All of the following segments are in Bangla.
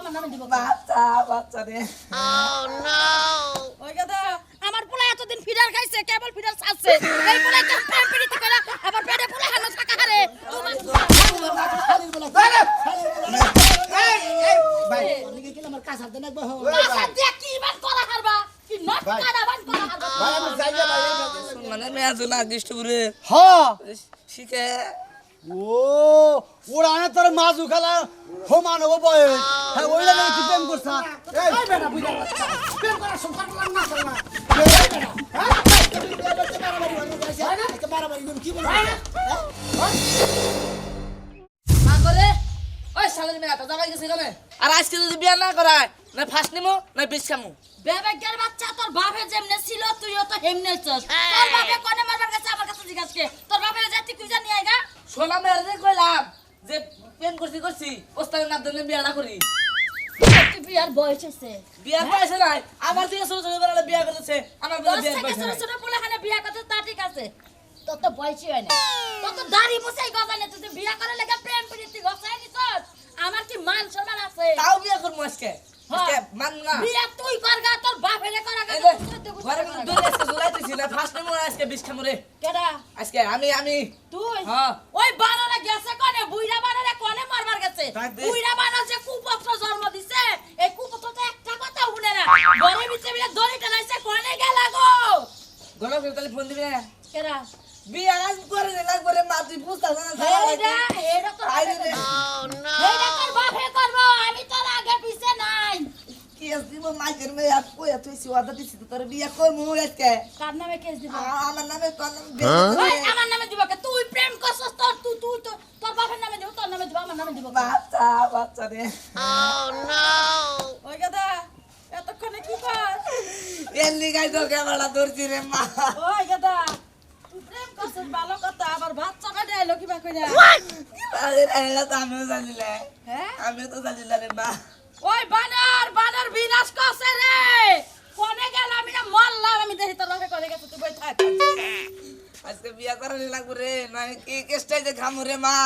আমার নামে দিব। বাচ্চা বাচ্চা রে ওই গাদা আমার পোলা এতদিন ফিডার খাইছে কেবল ফিডার ছাড়ছে। এই পোলা কেন প্রেম প্রীতি করে আবার পেটে পোলা হানো থাকা হারে। তোমার কাঁচা দিয়ে কি করা হারবা? কি নট করা হারবা? মানে মেয়া না দৃষ্টপুরে হ্যাঁ শিখে ও ওরা না তোর মাজু খেলা সমান হব বয়স হ্যাঁ ওইটা না তুই প্রেম করছা এই বেটা বুঝা প্রেম করা সংসার করলাম না করলাম ওই আর আজকে যদি বিয়া না করায় না ফার্স্ট নিমো না বিষ খামু। বেবেকের বাচ্চা তোর বাপে যেমনে ছিল তুইও তো হেমনে চস। তোর বাপে কোনে মারবার কাছে আমার কাছে জিজ্ঞাসা তোর বাপের জাতি তুই জানি আইগা? সোনা মেয়ের যে কইলাম যে প্রেম করছি করছি ওস্তাদের মাধ্যমে বিয়াটা করি। বিয়ার বয়স হয়েছে বিয়ার বয়সে নাই আমার থেকে ছোট বিয়া করতেছে আমার বেলা বিয়ার থেকে ছোট বিয়া করতে তা ঠিক আছে তোর তো বয়সই হয় না। তোর তো দাড়ি মুছাই গজানে তুই বিয়া করে লেগে প্রেম প্রীতি গছাই নিছস? আমার কি মান সম্মান আছে? তাও বিয়া করব আজকে। হ্যাঁ। তুই করগা তোর বাপ হেরে করাগা ঘরে না ফার্স্ট আজকে কেডা? আজকে আমি আমি। তুই? হ্যাঁ। ওই বানরে গেছে কোনে বুইরা বানরে কোনে মারবার গেছে। বুইরা বানর যে কুপত্র জন্ম দিছে এই কুপত্র তো একটা কথা শুনে না। ঘরে ভিতরে দড়ি টানাইছে কোনে গেলা গো? গলা তাহলে ফোন দিবি। কেডা? বিয়া আজ করে না করে মা তুই বুঝতাছ না তোর বাপে। করব আমি তোর আগে পিছে নাই। কি আজ দিব? মাইকের মেয়ে আর কই তুই সিওয়াদা দিছি তোর বিয়া করমু আজকে? কার নামে কেস দিব? আমার নামে তোর নামে ওই করবি। আমার নামে দিব কে? তুই প্রেম করছস তোর তুই তুই তো তোর বাপের নামে দিব তোর নামে দিব আমার নামে দিব বাচ্চা বাচ্চা রে। ওই গাদা এতক্ষণে কি কর? এলি গাই তো ক্যামেরা ধরছি রে মা। ওই গাদা তুই প্রেম করছস ভালো কথা আবার ভাত চাকা দেয় কিবা কইরা? আরে এলা তো আমিও জানিলে হ্যাঁ? আমিও তো জানিলে রে মা। ওই বানর বানর বিনাশ করছে রে। কোনে গেল আমি না মরলাম আমি দেখি তোর বাপে করে গেছে তুই বই থাক। আজকে বিয়া করানি লাগবো রে না কি কেষ্টাই যে খামু রে মা।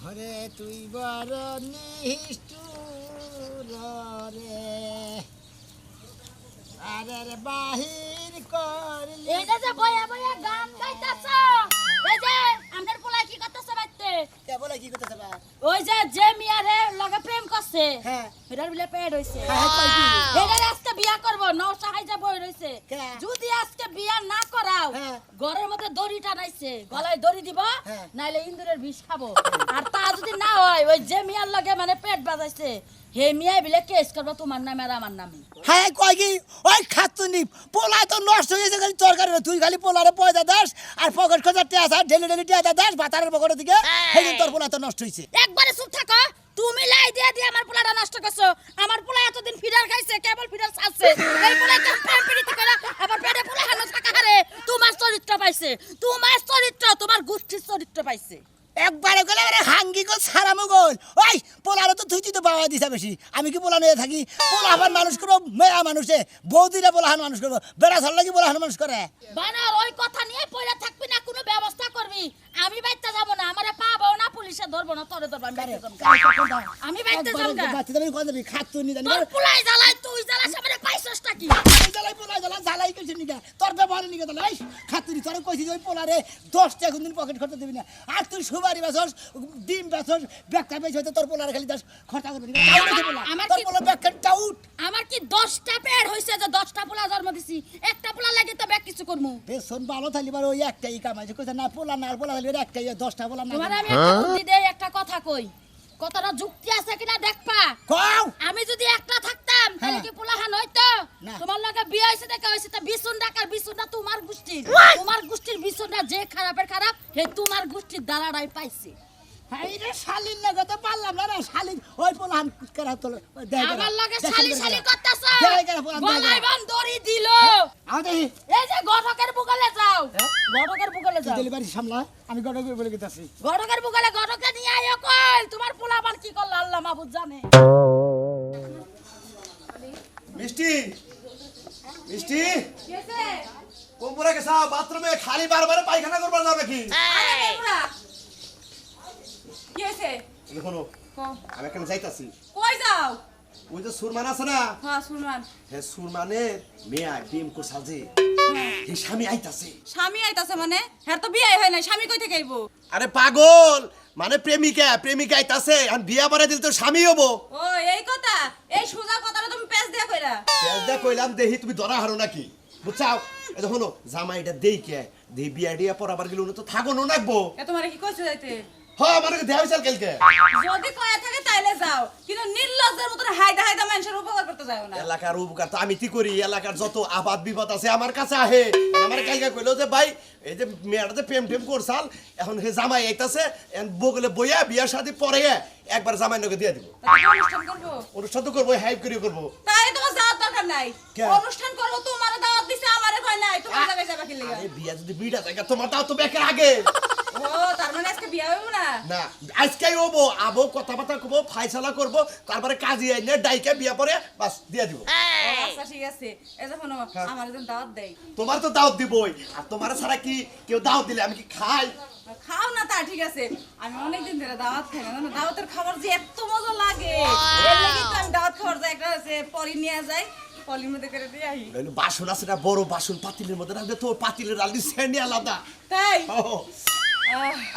হরে তুই বড় নিষ্ঠুর রে। আরে রে বাহির করলি যে বয়া বয়া গান গাইতাছ এই যে আমাদের পোলা কি করতেছে বাইতে? কে বলে কি করতেছে বা? ওই যে যে মিয়ারে লগে প্রেম করছে হ্যাঁ। এটার বিলে পেট হইছে। কই কি? এটার আজকে বিয়া করব নৌ সাহাই বই রইছে। যদি আজকে বিয়া না করাও হ্যাঁ। ঘরের মধ্যে দড়ি টানাইছে গলায় দড়ি দিব হ্যাঁ। নাইলে ইন্দুরের বিষ খাব। আর তা যদি না হয় ওই যে মিয়ার লগে মানে পেট বাজাইছে। হে মিয়া বিলে কেস করব তোমার নামে আর আমার নামে হ্যাঁ কয় কি? ওই খাতুনি পোলা তো নষ্ট হয়ে গেছে খালি তরকারি তুই খালি পোলারে পয়সা দাস আর পকেট খোঁজা টেয়াস আর ঢেলে ঢেলে টেয়াদা দাস ভাতারের পকেটের দিকে সেদিন তোর পোলা তো নষ্ট হয়েছে একবারে চুপ থাকো। তুমি লাই দিয়ে দিয়ে আমার পোলাটা নষ্ট করছ। আমার পোলা এতদিন ফিডার খাইছে কেবল ফিডার ছাড়ছে। এই পোলা কেন প্রেম প্রীতি করে আবার পেটে পোলা হানো থাকা হারে। তোমার চরিত্র পাইছে তোমার চরিত্র তোমার গোষ্ঠীর চরিত্র পাইছে। একবারে গেলে আরে হাঙ্গি গোল, সারামো গোল। ওই, পোলারে তো তুই তো বাবা দিছা বেশি। আমি কি পোলা নিয়ে থাকি? পোলা আবার মানুষ করব, মেয়া মানুষে। বৌদিরা পোলা হান মানুষ করব। বেড়া ধর লাগি পোলা হান মানুষ করে? বানার ওই কথা নিয়ে পয়লা থাকবি না, কোনো ব্যবস্থা করবি। আমি বাইতে যাব না আমারে পাবো না পুলিশে ধরবো না তোরে ধরবো আমি বাইতে যাব। না। আমি বাইতে যাব না বাচ্চা তুমি কথা দিবি খাতুনি জানি তোর পোলাই জ্বালাই তুই জ্বালাস আমারে পাইছসটা কি আমি জ্বালাই পোলা জ্বালা জ্বালাই কইছি নিকা তোর ব্যবহার নিকা তাহলে এই খাতুনি তোর কইছি ওই পোলারে দশটা কোনদিন পকেট খরচা দিবি না। আর তুই সুবারি বেছস ডিম বেছস ব্যাগটা বেছ হয়তো তোর পোলারে খালি দশ খরচা করে দিবি টাউট আছে পোলা? আমার তোর পোলা খালি টাউট আমার কি দশটা পেট হয়েছে যে দশটা পোলা জন্ম দিছি? একটা পোলা লাগে তো ব্যাগ কিছু করব বেসন ভালো থাকলে এবার ওই একটাই কামাইছে কইছে না পোলা না আর পোলা থাকলে একটা ইয়ে দশটা না তোমার আমি একটা বুদ্ধি দেই একটা কথা কই। কতটা যুক্তি আছে কিনা দেখবা? কও! আমি যদি একটা থাকতাম তাহলে হ্যাঁ। কি পোলাহান হইতো। তোমার লগে বিয়ে হইছে দেখা হইছে তা বিছুন ডাকার বিছুনটা তোমার গোষ্ঠীর। তোমার গোষ্ঠীর বিছুনটা যে খারাপের খারাপ হে তোমার গোষ্ঠীর দালাড়াই পাইছে। হাই শালিন না পারলাম না রে শালিন। ওই পোলা হান করা তোর আমার লগে শালি শালি করতেছ? পোলা, দেখাই গলায় করে। বান দড়ি দিল। আমাদের এই যে ঘটকের বুকালে যাও। হ্যাঁ? ঘটকের যাও। ডেলিভারি সামলা আমি গড় বলে গেছি ঘটকের বুকালে ঘটকে নিয়ে আইও কই? তোমার পোলা বান কি করল? আল্লাহ মাহবুব জানে। মিষ্টি মিষ্টি। কোমরে বাথরুমে খালি বারবার পায়খানা করবার যাবে কি? কি হয়েছে? দেখুন আমি এখানে যাইতাছি। কই যাও? ওই যে সুরমান আছে না? হ্যাঁ শুনবান হ্যাঁ সুরমানের মেয়া ডিম কোসাল যে। এই স্বামী আইতাছে। স্বামী আইতাছে মানে? হ্যাঁ তো বিয়ে হয় নাই স্বামী কই থেকে আইবো? আরে পাগল! মানে প্রেমিকা প্রেমিকা আইতাছে আর বিয়া পরে দিল তো স্বামী হব ও এই কথা? এই সোজা কথাটা তুমি পেছ দিয়া কইরা। কইলাম দেহি তুমি ধরা হারো নাকি? বুঝছাও? দেখো জামাইটা দেই কে? দেই বিয়া ডিয়া পরাবার গেলে তো থাকো নাকবো। এ তোমারে কি কইছো যাইতে? হ্যাঁ দেয়া হইছাল কালকে। যদি কয়ে থাকে তাইলে যাও। কিন্তু নির্লজ্জের মতন হাইদা হাইদা মানুষের উপকার করতে যাও না। এলাকার উপকার তো আমি কি করি? এলাকার যত আবাদ বিপদ আছে আমার কাছে আহে। আমার কালকে কইলো যে ভাই এই যে মেয়েটা যে প্রেম টেম করছাল এখন হে জামাই আইতাছে বগলে বইয়া বিয়া শাদি পরে একবার জামাই নকে দিয়ে দিব। অনুষ্ঠান করব? তো হাইপ করে করব। তাই তোমার যাওয়ার দরকার নাই? অনুষ্ঠান করব তোমার দাওয়াত দিছে আমারে কয় নাই তোমার জায়গায় যাবা কি লিগা? বিয়া যদি থাকে তোমার তাও তো বেকার আগে। ও মানে আজকে বিয়া হইব না? না আজকেই হব আবো কথাবার্তা কবো ফাইসালা করব তারপরে কাজী আইনে ডাইকে বিয়া পরে বাস দিয়ে দিব। আচ্ছা ঠিক আছে। এই আমার যেন দাওয়াত দেয়। তোমার তো দাওয়াত দিবই আর তোমার ছাড়া কি কেউ দাওয়াত দিলে আমি কি খাই? খাও না তা ঠিক আছে। আমি অনেকদিন ধরে দাওয়াত খাই না দাওয়াতের খাবার যে এত মজা লাগে। এর লাগি তো আমি দাওয়াত খাবার যাই একটা আছে পলি নিয়ে যাই পলির মধ্যে করে দিয়ে বাসন আছে না বড় বাসন পাতিলের মধ্যে রাখবে তোর পাতিলের আলাদা। তাই?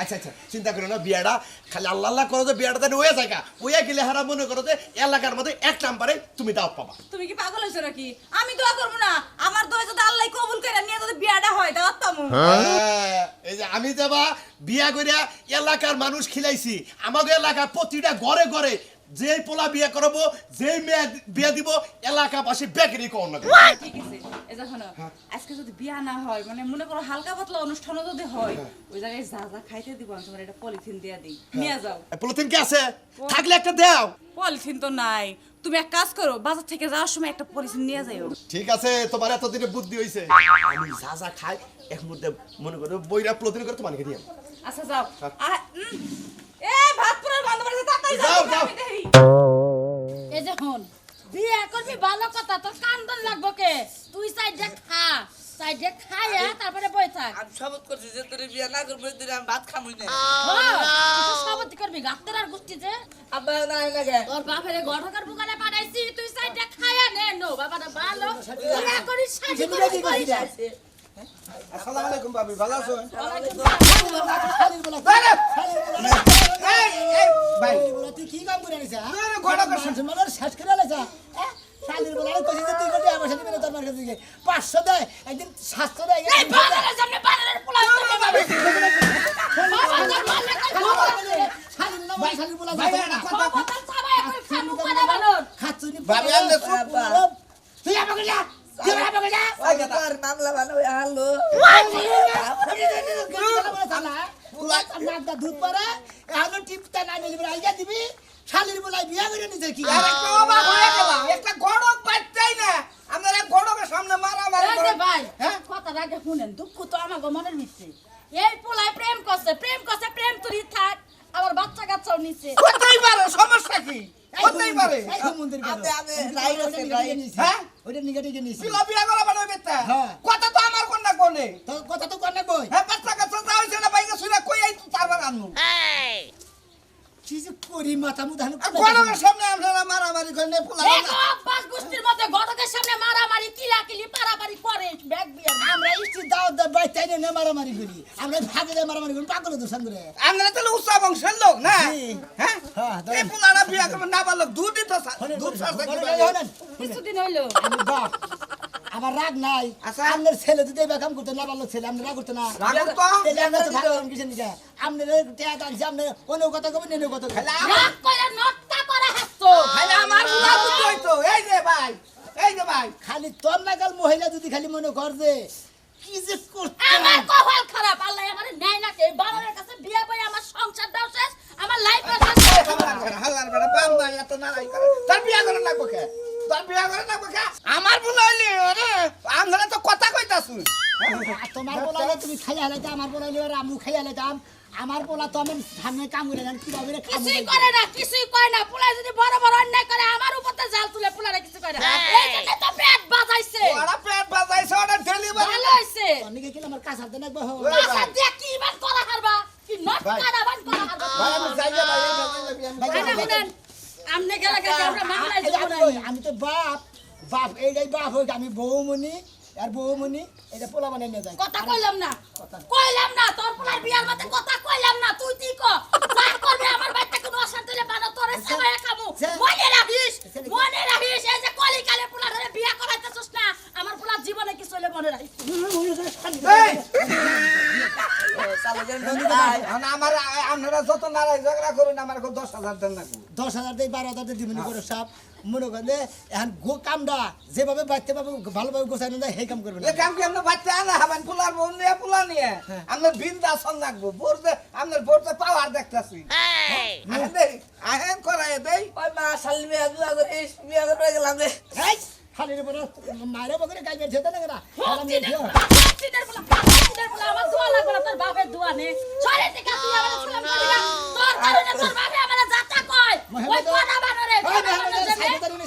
আচ্ছা আচ্ছা চিন্তা করো না বিয়াটা খালি আল্লাহ আল্লাহ করো যে বিয়াটা তাহলে ওয়া জায়গা ওয়া গেলে হারা মনে করো যে এলাকার মধ্যে এক নাম্বারে তুমি দাওয়াত পাবা। তুমি কি পাগল নাকি? আমি দোয়া করব না। আমার দোয়া যদি আল্লাহ কবুল করে নিয়ে যদি বিয়াটা হয় দাওয়াত পাবো হ্যাঁ, এই যে আমি যাবা বিয়া করিয়া এলাকার মানুষ খিলাইছি। আমাদের এলাকা প্রতিটা ঘরে ঘরে যেই পোলা বিয়া করব যে মেয়ে বিয়া দিব এলাকাবাসী বেকারি কর না ঠিক আছে। এই যখন আজকে যদি বিয়া না হয় মানে মনে করো হালকা পাতলা অনুষ্ঠানও যদি হয় ওই জায়গায় যা যা খাইতে দিব আমি তোমার একটা পলিথিন দিয়া দিই। নিয়ে যাও। পলিথিন কি আছে? থাকলে একটা দাও। পলিথিন তো নাই। তুমি এক কাজ করো বাজার থেকে যাওয়ার সময় একটা পলিথিন নিয়ে যাইও। ঠিক আছে তোমার এতদিনে বুদ্ধি হয়েছে আমি যা যা খাই এক মধ্যে মনে করো বইরা পলিথিন করে তোমাকে দিয়ে আচ্ছা যাও। আ- উম, এ যাও, যাও। এই যে হন বিয়া করবি ভালো কথা তোর কান্দন লাগবো কে? তুই সাইডে খা সাইডে খাইয়া তারপরে বই থাক। আমি শপথ করছি যে তোর বিয়া না করব তোর আমি ভাত খামুই না। সবতি করবি গাত্তের আর গোষ্ঠী যে। আব্বা না লাগে। তোর বাপের গঠকের বুকানে পাঠাইছি তুই সাইডে খাইয়া নে নো বাবাটা ভালো। বিয়া করিস সেদিকে করিস? আসসালামু আলাইকুম ভাবি ভালো আছো শালির বলা- শালির বলা- এই এই ভাই তুই কি কাম করে আনিস, হ্যাঁ? আরে ঘোড়া করছিস। মানুষের শেষ করে আনিস, হ্যাঁ? শালির বলা, আমি কইছি তুই কোটি আমার সাথে মিলে তোর মার কাছে গিয়ে। পাঁচশো দেয়, একদিন সাতশো দেয়, এই বানরের সামনে বানরের পোলা শালির নাম হয় শালির বলা ভাই, না। কথা কথা সবাই এখন খামু করে বানর খাচ্ছুনি ভাবি, আনলে তুই আমাকে যা, মামলা বানো আলো। নাকটা ধুত পারে, টিপটা না নিলে পরে দিবি, শালির বলাই বিয়া করে নিছে কি? একটা অবাক গেলাম। একটা গড়ক বাচ্চাই না আপনারা গড়কের সামনে মারামারি এই ভাই হ্যাঁ? কথাটা আগে শুনেন দুঃখ তো আমার মনের ভিতরে এই পোলায় প্রেম করছে প্রেম করছে প্রেম তুই থাক আবার বাচ্চা কাচ্চাও নিচ্ছে হতেই পারে সমস্যা কি? হতেই পারে? আপনি- আপনি নিছি। হ্যাঁ? ওইটা নিগা টিগা নিছি। বিলা বিয়া করা বানাই বেটা হ্যাঁ। কথা তো আমার কন্যা কোনে তো কথা তো কন্যা না কই। হ্যাঁ পাঁচ টাকা যা হইছে না বাইকে শুনে কই আই তুই তারবার আনু কি যে করি মাথা কোথায় গড়কের সামনে আপনারা মারামারি করেন ফুলা পাঁচ গোষ্ঠীর মধ্যে ঘটকের সামনে মারামারি কিলাকিলি পারাপারি করে। ব্যাগ বিয়ার আমরা ইস্তি দাও দাও বাই তাই না মারামারি করি। আমরা ভাগে যায় মারামারি করি পাগল দূষণ করে আপনারা তাহলে উৎসাহ বংশের লোক না। হ্যাঁ? হ্যাঁ, এই ফুলারা বিয়া করবেন না তো দুধ কি শোনেন, শোনেন। কিছুদিন হইল। বাপ। আমার রাগ নাই। আচ্ছা। আপনার ছেলে যদি এই কাম করতে না ভালো ছেলে আপনি রাগ করতে না। আপনি আপনি অন্য কথা কবেন অন্য কথা খালি তোর নাগাল মহিলা যদি খালি মনে কর যে কি যে করতে খাইয়া হালাইতে আমার বলালে আর আমু খাইয়া হালাইতাম আমার বলা তো আমি সামনে কাম করে কীভাবে রে খামু কিছুই করে না কিছুই করে না। পোলা যদি বড় বড় অন্যায় করে আমার উপরতে জাল তুলে কিছু করে না। এই জন্য তো পেট বাজাইছে। ওরা পেট বাজাইছে ওরা ডেলিভারি ভালো হইছে। অনেকে কিনা আমার কাছে হাতে নাকবা হো ওই দিয়ে কি বান করা হারবা কি নট ভাই। বান করা হারবা ভাই আমি যাই না ভাই এই ভাই, এই আমি যাই না। আমনে গেলে গেলে আমরা মামলায় এই যে আমি না কই, আমি তো বাপ। বাপ এইটাই বাপ হোক আমি বৌমনি আর বৌমনি এটা পোলা বানাই নিয়ে যায়। কথা কইলাম না। কইলাম না তোর পোলার বিয়ার মতে কথা কইলাম না তুই কি কর? করবি আমার হলে বানো তোরে সেবায় কামু যা। মনে রাখিস আচ্ছা। মনে রাখিস এই যে কলি কালে পোলা ধরে বিয়া করাইতেছস না আমার পোলার জীবনে কিছু হলে মনে রাখিস। আমার আপনারা যত নারাই ঝগড়া করুন আমার খুব দশ হাজার দেন না দশ হাজার দিয়ে বারো হাজার দিয়ে দিবেন করে সাপ। মনে করলে এখন গো কামটা যেভাবে বাড়তে পারব ভালোভাবে গোছানো যায় সেই কাম করবেন। কাম কি আপনার বাচ্চা আনা হবেন পোলার বউ নিয়ে পোলা নিয়ে। আপনার বৃন্দাসন রাখব। বোরতে আপনার বোরতে পাওয়ার দেখতেছি। আহেন দেই আহেন করাই দেই ওই মা শালি বিয়া দুয়া করিস বিয়া করে গেলাম রে খালি রে বড় মায়ের বকরে গাই বের ছেদে না কেনা চিনের চিনের পোলা চিনের পোলা আমার দোয়া লাগবে না তোর বাপের দোয়া নে সরে থেকে তুই আমার সালাম করি না তোর কারণে তোর বাপে আমার যাতা কয় ওই কোনা বানরে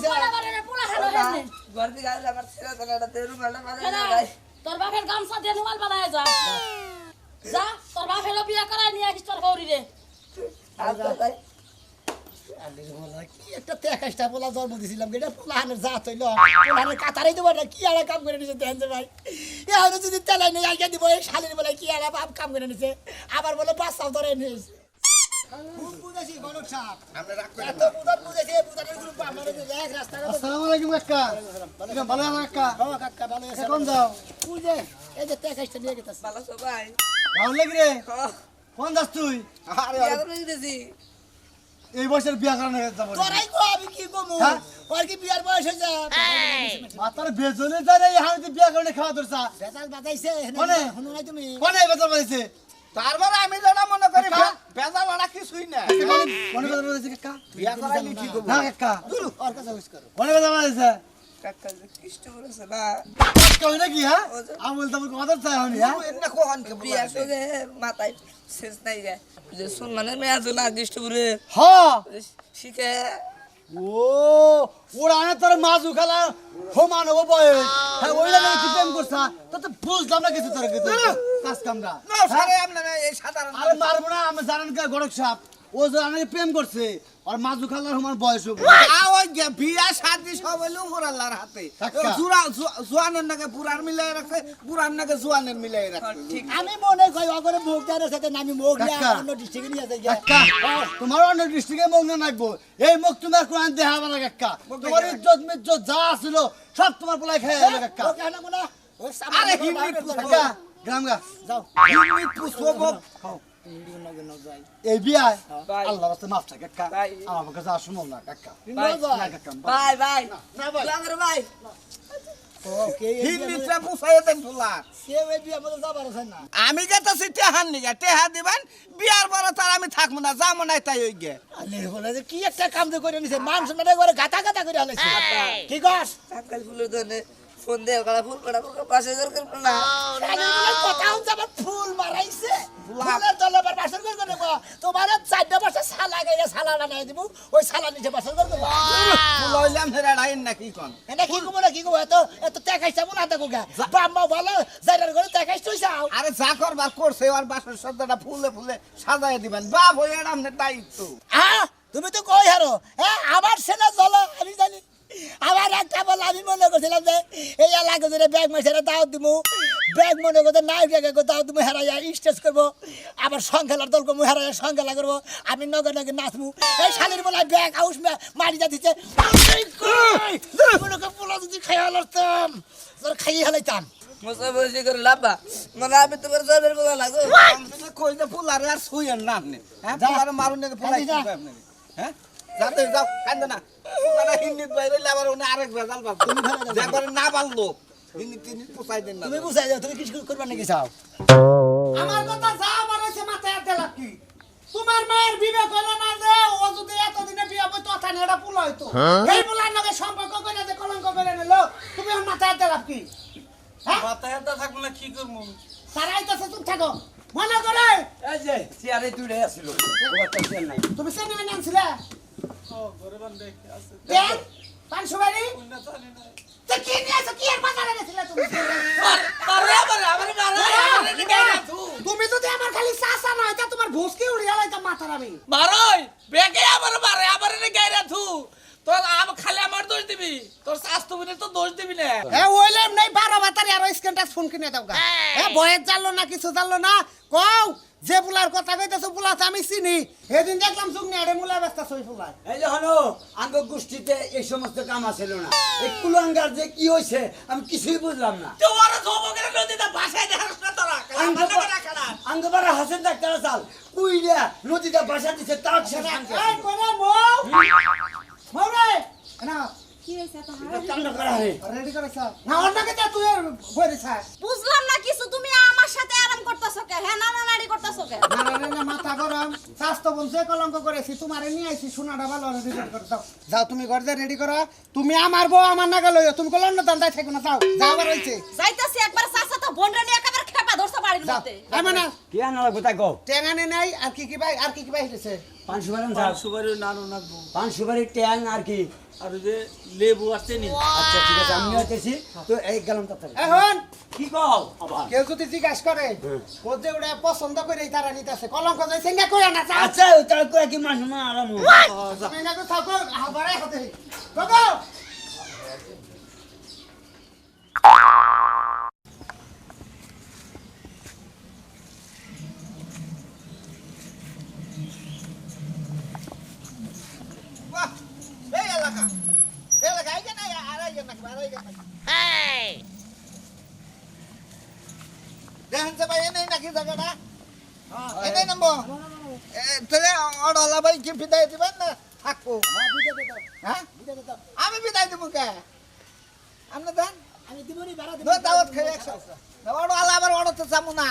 কোনা বানরে পোলা হালো হেনে ঘর থেকে আসলে আমার ছেলে তো তেরু মেলা কেনা? তোর বাপের গামছা দিয়ে নুমাল বানায় যা যা তোর বাপের বিয়া করায় নিয়ে আসিস তোর হৌরি রে আবার বলে বাচ্চাও ধরে নিয়েছে ভালো আছো কাকা? ও কাকা ভালো আছে। এখন যাও। বুঝে এই যে তেকাশটা নিয়ে গেছে ভালো সবাই। ভালো লাগি রে? কোন যাস তুই দিতেছি। এই বয়সের বিয়া করানো যাব। তোরাই গো আমি কি কমু? হ্যাঁ? ওর কি বিয়ার বয়স হয়েছে? মাতার বেজনে যায় এই হাতে বিয়া করে খাওয়া তোর চা বেতাল বাজাইছে কোনে? শুনো নাই তুমি? কোনে বেজার বাজাইছে? তারপরে আমি যেটা মনে করি কাকা? বেজা কিছুই না কোনে বেজার বাজাইছে কাকা? বিয়া করাইলি ঠিক হব না কাকা। ওর কথা হুইস করো। কোনে বেজার বাজাইছে? কাকা করেছে হ্যাঁ আমি বলতাম কথা চাই হনি হ্যাঁ? এমনি কোহান কে বিয়া করে মাথায় শেষ নাই গে যে সুলমানের মেয়ে আছে না কৃষ্ণপুরে হ্যাঁ। শিখে। ও ওরা তোর হ্যাঁ ওইটা নিয়ে তুই প্রেম করছা তো তো বুঝলাম না কিছু তোর কিছু কাজ কামরা না। সারে আপনার এই সাধারণ আরে মারবো না আমি জানেন কে গড়ক সাপ। ও যে আমাকে প্রেম করছে আর মাজু খালার সমান বয়স হব। ওই যে বিয়া শাদি সব হইল উপর আল্লাহর হাতে। জুরা জোয়ানের নাকি পুরার মিলাই রাখছে পুরার নাকি জোয়ানের মিলাই রাখছে। আমি মনে করি অগরে মুখ দেওয়ার সাথে আমি মুখ। অন্য ডিস্ট্রিক্টে নিয়ে যাই কাকা তোমার অন্য ডিস্ট্রিক্টে মুখ না লাগবো এই মুখ তোমার কোরআন দেহা বানা কাকা তোমার ইজ্জত মিজ্জত যা ছিল সব তোমার পোলাই খেয়ে গেল কাকা আরে হিন্দি পুষ্প। গ্রাম গা। যাও। হিন্দি পুষ্প এই বিয়ায়। আল্লাহ রাস্তে মাফ কাকা। আমার কাছে না কাকা। না কাকা না আমি গেতেছি নিগে টেহা দিবেন বিয়ার পরে তার আমি থাকব না যাব না তাই ওই গে বলে যে কি একটা কাম করে নিছে মান সম্মান করে গাতা গাতা করে কি ফোন ওখানে ফুল ফুল পাশে দরকার না? ফুল মারাইছে। ফুলের দলে আবার বাসর করে দেবো তোমার চারটা সালা সালা দিব ওই সালা নিচে বাসর করে দেবো ফুল হেরা ডাইন না কি কন? এটা কি কবো না কি কবো এত এত দেখাইছে মনে হাতে কোগা বাম্মা ভালো করে তুই যাও। আরে যা করবার করছে আর বাসের শব্দটা ফুলে ফুলে সাজাই দিবেন। বাপ হয়ে দায়িত্ব হ্যাঁ তুমি তো কই হারো? হ্যাঁ আমার সেনা চলো আমি জানি। আমার একটা বলে আমি মনে করছিলাম যে এই এলাকা ধরে ব্যাগ মাসেরা দাওয়াত দিব ব্যাগ মনে করতে নাই ব্যাগে দাওয়াত দিব হেরাইয়া স্টেজ করব। আবার সংখ্যালার দল করব হেরাইয়া সংখ্যালা করব। আমি নগে নগে নাচবো। এই শালির বলে ব্যাগ হাউস মারি যা দিচ্ছে পোলা যদি খাইয়া হালাতাম তোর খাইয়ে হালাইতাম। করে লাভা মানে আমি তোমার জবের বলা লাগো কই যে আর না আপনি হ্যাঁ। মারুন। হ্যাঁ? যাতে যাও কান্দে না। ফুলারে হিন্দি বাইরে আবার উনি আরেক ভেজাল পাবো একবারে না পারল হিন্দি তিনি পোষাই দেন না। তুমি বুঝাই যাও তুমি কিছু করবা নাকি চাও? আমার কথা যা আমার হয়েছে মাথায় হাতে লাকি তোমার মায়ের বিবেক হলো না যে ও যদি এতদিনে বিয়ে বই তথা নেড়া পুল হইতো। এই পুলার লগে সম্পর্ক করে যে কলঙ্ক করে নিল তুমি ওর মাথায় হাতে লাভ কি হ্যাঁ? মাথায় থাকব না কি করব? তারা আইতাছে তুমি থাকো। মনে করে? এই যে চেয়ারে তুই আসিল তোমার তো চেয়ার নাই। তুমি সেনে আনছিলে? দেন পান সুপারি তো কি নিয়ে আসো কি এর বাজারে গেছিলে তুমি তুমি যদি আমার খালি চাচা না হইতা তোমার ভুসকি উড়িয়া লাইতাম মাথার আমি মারই বেগে আমার মারে আমারে গাইরা থু তোর আম খালি আমার দোষ দিবি তোর স্বাস্থ্য বিনে তো দোষ দিবি না হ্যাঁ ওইলেম নেই বারো বাতারি আর স্ক্রিন টাচ ফোন কিনে দাও গা হ্যাঁ বয়ের জানলো না কিছু জানলো না কও যে বুলার কথা কইতেছো তো আমি চিনি। সেদিন দেখলাম চুক নিয়ে আরে মুলা ব্যস্ত সই ফুলাই এই যে হলো আঙ্গ গোষ্ঠীতে এই সমস্ত কাম আছিল না। এই কুলাঙ্গার যে কি হয়েছে আমি কিছুই বুঝলাম না। তোর জবকের নদীতে ভাষায় দেখাস না তোরা আঙ্গ আঙ্গবারা হাসেন ডাক্তার চাল কুইরা নদীটা বাসা দিছে তাও শেষ আনছে। এই করে মৌ। মৌ রে না তো ছাড়। বুঝলাম না কিছু তুমি আমার সাথে আরাম করতেছো কে? হ্যাঁ না না নাড়ি করতেছো কে না না না মাথা গরম। স্বাস্থ্য বলছে কলঙ্ক করেছি তোমারে নিয়ে আইছি সোনাটা ভালো রেডি করে দাও। যাও তুমি ঘর দিয়ে রেডি করো। তুমি আমার বউ আমার নাগে লইও। তুমি কলম না দান্দায় থাকো না যাও। যাও হইছে। যাইতাছি একবার চাচা তো বোনরা নিয়ে একেবারে খেপা ধরছে বাড়ির যাও। মধ্যে। এই মানে। কি আনা লাগবে তাই কও? টেঙানে নাই আর কি কি ভাই আর কি কি ভাই হইছে পান সুপারি চাল সুবারি নানু পান ট্যাং আর কি? আর যে লেবু আসছে নি। আচ্ছা ঠিক আছে আমি হইতেছি তো এই গেলাম তাতে এখন কি কও? কেউ যদি জিজ্ঞাসা করে কোজে যে ওটা পছন্দ করে তারা নিতেছে। কলঙ্ক যাইছে না কই না আচ্ছা তার কই কি মাস মা আরাম তুমি না তো থাকো আবারে হতে। গো এই এলাকা এই এলাকা এই যে না আর এই যে না আর এই যে না দেখেন যে ভাই এনেই নাকি জায়গাটা এনেই নামবো তাহলে অডলা ভাই কি বিদায় দিবেন না? থাকব হ্যাঁ আমি বিদায় দেবো কে? আপনি দেন। আমি দিব নি দাওয়াত খাই একশো। অডলা আবার অর্ডার তো যাব না।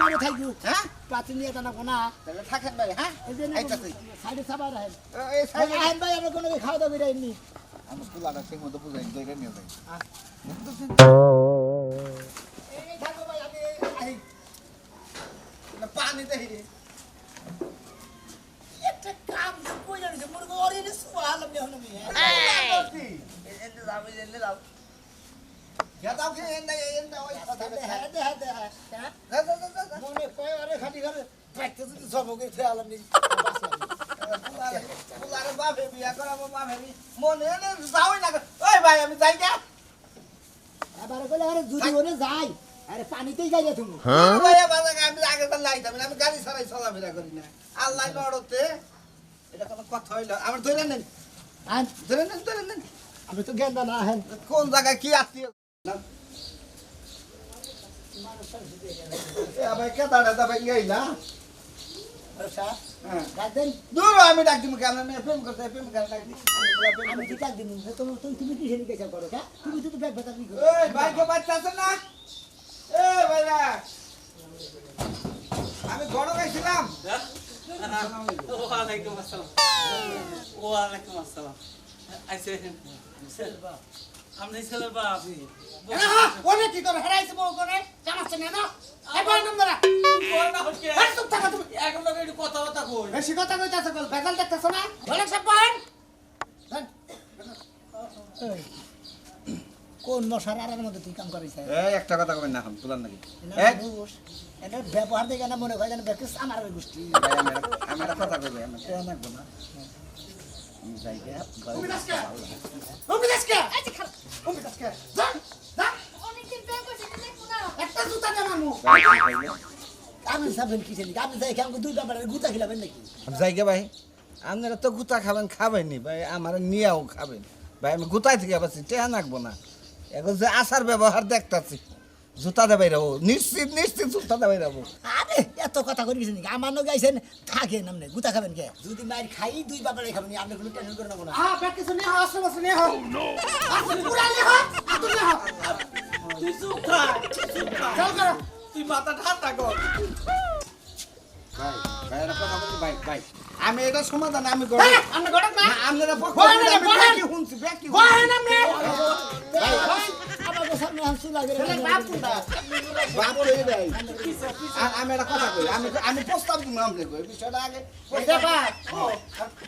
মানে খাইবো হ্যাঁ? পাতি নিয়ে জানা কোনা তাহলে থাকেন ভাই হ্যাঁ? সাইডে সাবা রাখেন। এই সাইডে আহেন ভাই আমরা কোনো খাওয়া দাওয়া আমি ঠিক মতো বুঝাই নিয়ে যাই এই থাকো ভাই আমি আই না পানি দেখি একটা কাম তো কই জানিস মোর গরে রে সুয়াল আমি হন আমি এন্ড যাবে এন্ড যাও ইয়া দাও কি এন্ড এন্ড ওই কথা দে হ্যাঁ দে হ্যাঁ দে হ্যাঁ মনে কয় আরে খালি ঘরে পাইতে যদি সবকে খেয়াল আমি বুলারে বাপে বিয়া করাবো বাপে মনে নে যাওই না ওই ভাই আমি যাই গে এবারে কইলে আরে যদি ওনে যাই আরে বাবা আমি আগে তো লাই যাবেন আমি গাড়ি ছাড়াই চলাফেরা করি না। আল্লাহ লড়তে এটা কোনো কথা হইল। আমার ধরে নেন। আন। ধরে নেন ধরে নেন। আমি তো গেন্দা না হেন কোন জায়গায় কি আত্মীয়? দূর আমি ডাক দিব কেন? আমি প্রেম করতে প্রেম করে ডাক দিই আমি ডাক দিব তুমি তুমি তুমি কি করো তুমি তো ব্যাগ ভাই বাচ্চা আছে না। আমি গড় গাইছিলাম। ওয়ালাইকুম আসসালাম। ওয়ালাইকুম আসসালাম। আইসে আপনি ছেলের বাপ। ওরে কি করে হারাইছে বউ করে? জানাচ্ছে না না? এই বই নাম ধরা। এই চুপ থাকো তুমি এক লোক একটু কথাবার্তা কই? বেশি কথা কইতাছে বল বেজাল দেখতেছ না? বলে সব পান কোন মশার আরার মধ্যে তুই কাম করিস এই একটা কথা কবেন না এখন তুলার নাকি? এটা ব্যবহার দেখে না মনে হয় যেন বেকিস আমার ওই গোষ্ঠী। ভাই আমি একটা- আমি একটা কথা কইবে আমি টেয়া নাকবো না। আমি যাই গে অমিতাসকে অমিতাসকে অমিতাসকে যা যা অনেকদিন প্রেম করছি তুমি দেখো না। একটা জুতা দে মামু আমি সাবেন কি জানি আপনি যাই আমাকে দুই ব্যাপারে গুতা খিলাবেন নাকি? যাই গে ভাই আপনারা তো গুতা খাবেন খাবেননি ভাই আমার নিয়েও খাবেন। ভাই আমি গুতাই থেকে পাচ্ছি টেয়া নাকবো না। এখন যে আচার ব্যবহার দেখতাছি জুতা দেবাই রাবো নিশ্চিত নিশ্চিত জুতা দেবাই রাবো আরে এত কথা করে গেছেন আমার নগে আইছেন থাকেন আপনি গুতা খাবেন কে? যদি মাইর খাই দুই ব্যাপারে খাবেন আপনি কোনো টেনশন করে নেব না। হ্যাঁ ব্যাগ কিছু নিয়ে আসলে বসে নিয়ে হোক আসলে পুরা হোক হোক তুই চুপ থাক চুপ থাক চল করো তুই মাথা ঠান্ডা কর ভাই ভাই একটা কথা বলি ভাই ভাই। আমি এটা সমাধান আমি এই, আপনি গড়ক না। আপনারা পক্ষ আমি। ব্যাকি শুনছি ব্যাকি বহেন আপনি। সামনে হাসি লাগে রে বাপ কুন্ডা বাপ ভাই আর আমি একটা কথা কই আমি আমি প্রস্তাব দিব আমলে কই বিষয়টা আগে এটা বাপ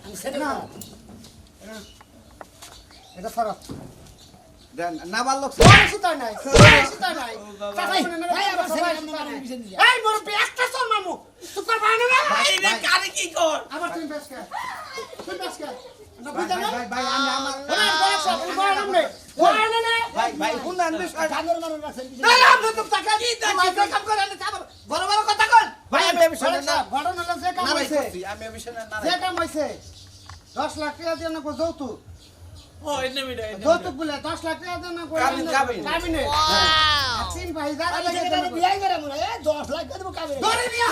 আমি সেটা না। এটা সরব দেন না পারল ওরে সুতাই নাই সুতাই নাই। আমার ছেলে সবাই সুতাই মারে নাই। এই মুরব্বি একটা চল মামু। তুই কর বানা না কারে কি কর? আবার তুমি ভাই ভাই ভাই আমি আমার সব নে না ভাই ভাই মানুষ না না তো টাকা কাম করে না বড় বড় কথা কর ভাই আমি আমি শুনে না বড় না যে কাম হইছে। আমি আমি শুনে না যে কাম হইছে। 10 লাখ টাকা দিয়ে না যৌতুক।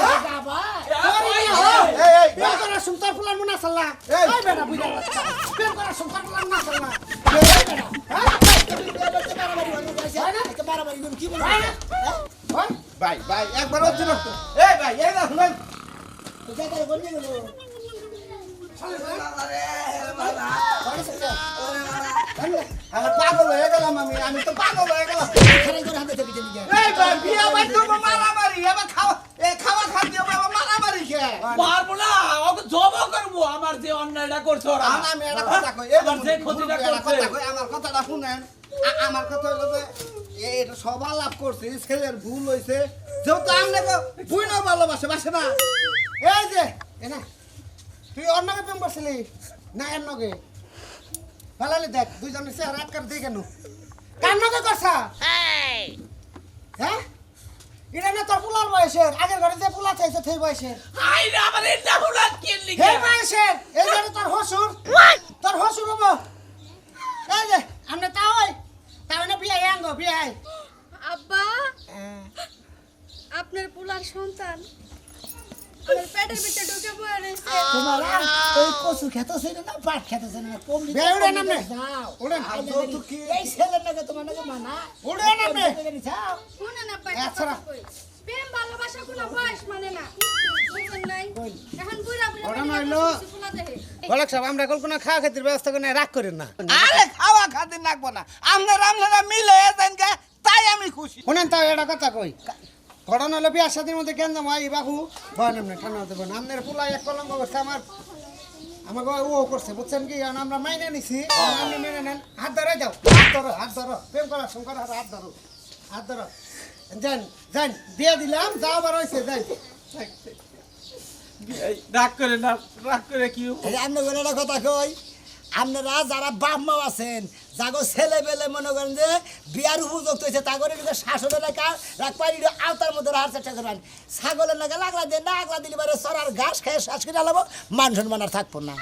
ভাই। বাবা? ভাই একবার হচ্ছে না। এই ভাই এই না শুনেন তো যা করে বলবি বলো। আমার পাগল হয়ে গেলাম আমি আমি তো পাগল হয়ে গেলাম এবার খাওয়া খাওয়া বাবা মারামারি খেয়ে পারব না ওকে জব করব আমার যে অন্যায়টা করছ আমি একটা কথা কই এই আমার কথাটা শুনেন আমার কথা হলো যে এটা সব লাভ করছে ভুল হইছে যেহেতু আপনাকে বুই না ভালোবাসে বাসে না এই যে এ তুই অন্য প্রেম করছিলি? না এর নগে ভালালি দেখ দুইজনের চেহারা আটকার দিয়ে কেন কার নগে করছা। হ্যাঁ? এটা না তোর পুলার বয়সের আগের ঘরে যে পুলা চাইছে সেই বয়সের। আই রে আমার এটা হুলা কি লিখে? বয়সের এই যে তোর হসুর। তোর হসুর হব। এই যে আমরা তাও তাও না বিয়ে আঙ্গ বিয়ে আব্বা আপনার পোলার সন্তান। ওই কচু না পাট না কমলি এই নাকি তোমার নাকি মানা। যাও শুনে না আচ্ছা। প্রেম ভালোবাসা কোনো বয়স মানে না। মানে আমরা কল্পনা খাওয়া খাতির ব্যবস্থা করে রাগ করেন না। আরে খাওয়া খাতে নাকবো না। আপনারা আপনারা মিলে তাই আমি খুশি। শুনেন তাও এটা কথা কই। ঘটনা হলো বিয়ার সাথীর মধ্যে কেন জামাই এই বাবু বয় নামনে ঠান্ডা হতে বলেন আপনার পোলা এক কলঙ্ক করছে আমার আমাকে ও করছে বুঝছেন কি? আমরা মাইনে নিছি। এখন আপনি মেনে নেন। হাত ধরে যাও। হাত ধরো হাত ধরো। প্রেম করা শঙ্কর হাত হাত ধরো। হাত ধরো। যান যান দিয়ে দিলাম যাও আবার হয়েছে যান। রাগ করে না রাগ করে কি একটা কথা কই। আপনারা যারা বাপ আছেন, যাগো ছেলে বেলে মনে করেন যে বিয়ার উপযুক্ত হয়েছে তা করে কিন্তু শাসনের লেখা রাখবার আওতার মধ্যে রাখার চেষ্টা করবেন। ছাগলের নাকি লাগলা দিয়ে না আগলা দিলে সরার ঘাস খেয়ে শ্বাস কিনে আলাবো মান সম্মান আর থাকব না।